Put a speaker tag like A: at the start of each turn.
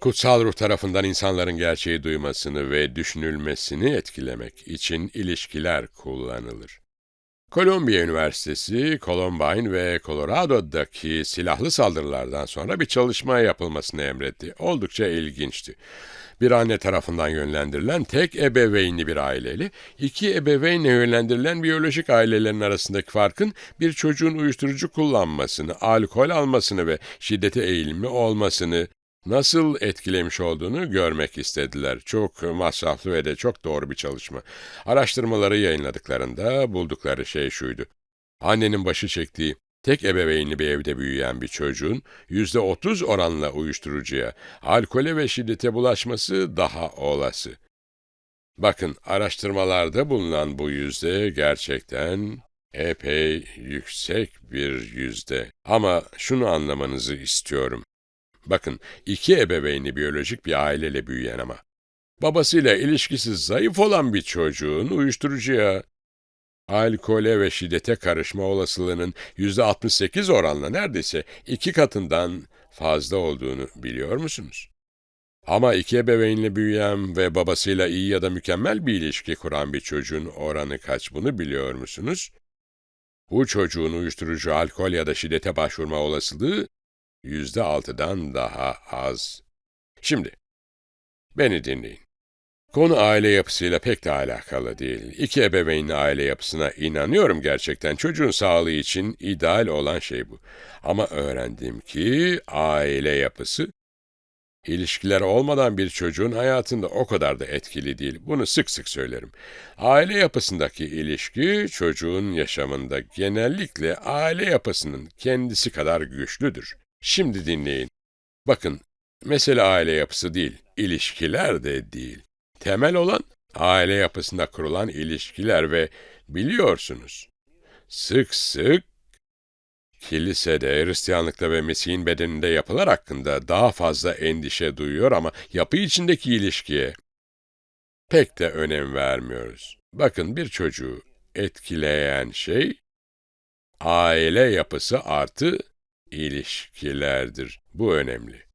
A: Kutsal ruh tarafından insanların gerçeği duymasını ve düşünülmesini etkilemek için ilişkiler kullanılır. Kolombiya Üniversitesi, Columbine ve Colorado'daki silahlı saldırılardan sonra bir çalışma yapılmasını emretti. Oldukça ilginçti. Bir anne tarafından yönlendirilen tek ebeveynli bir aileyle, iki ebeveynle yönlendirilen biyolojik ailelerin arasındaki farkın bir çocuğun uyuşturucu kullanmasını, alkol almasını ve şiddete eğilimli olmasını nasıl etkilemiş olduğunu görmek istediler. Çok masraflı ve de çok doğru bir çalışma. Araştırmaları yayınladıklarında buldukları şey şuydu. Annenin başı çektiği, tek ebeveynli bir evde büyüyen bir çocuğun yüzde otuz oranla uyuşturucuya, alkole ve şiddete bulaşması daha olası. Bakın araştırmalarda bulunan bu yüzde gerçekten epey yüksek bir yüzde. Ama şunu anlamanızı istiyorum. Bakın, iki ebeveynli biyolojik bir aileyle büyüyen ama. Babasıyla ilişkisi zayıf olan bir çocuğun uyuşturucuya, alkole ve şiddete karışma olasılığının yüzde 68 oranla neredeyse iki katından fazla olduğunu biliyor musunuz? Ama iki ebeveynle büyüyen ve babasıyla iyi ya da mükemmel bir ilişki kuran bir çocuğun oranı kaç bunu biliyor musunuz? Bu çocuğun uyuşturucu, alkol ya da şiddete başvurma olasılığı yüzde altıdan daha az. Şimdi, beni dinleyin. Konu aile yapısıyla pek de alakalı değil. İki ebeveynli aile yapısına inanıyorum gerçekten. Çocuğun sağlığı için ideal olan şey bu. Ama öğrendim ki aile yapısı, ilişkiler olmadan bir çocuğun hayatında o kadar da etkili değil. Bunu sık sık söylerim. Aile yapısındaki ilişki, çocuğun yaşamında genellikle aile yapısının kendisi kadar güçlüdür. Şimdi dinleyin. Bakın, mesele aile yapısı değil, ilişkiler de değil. Temel olan aile yapısında kurulan ilişkiler ve biliyorsunuz, sık sık kilisede, Hristiyanlıkta ve Mesih'in bedeninde yapılar hakkında daha fazla endişe duyuyor ama yapı içindeki ilişkiye pek de önem vermiyoruz. Bakın bir çocuğu etkileyen şey aile yapısı artı ilişkilerdir. Bu önemli.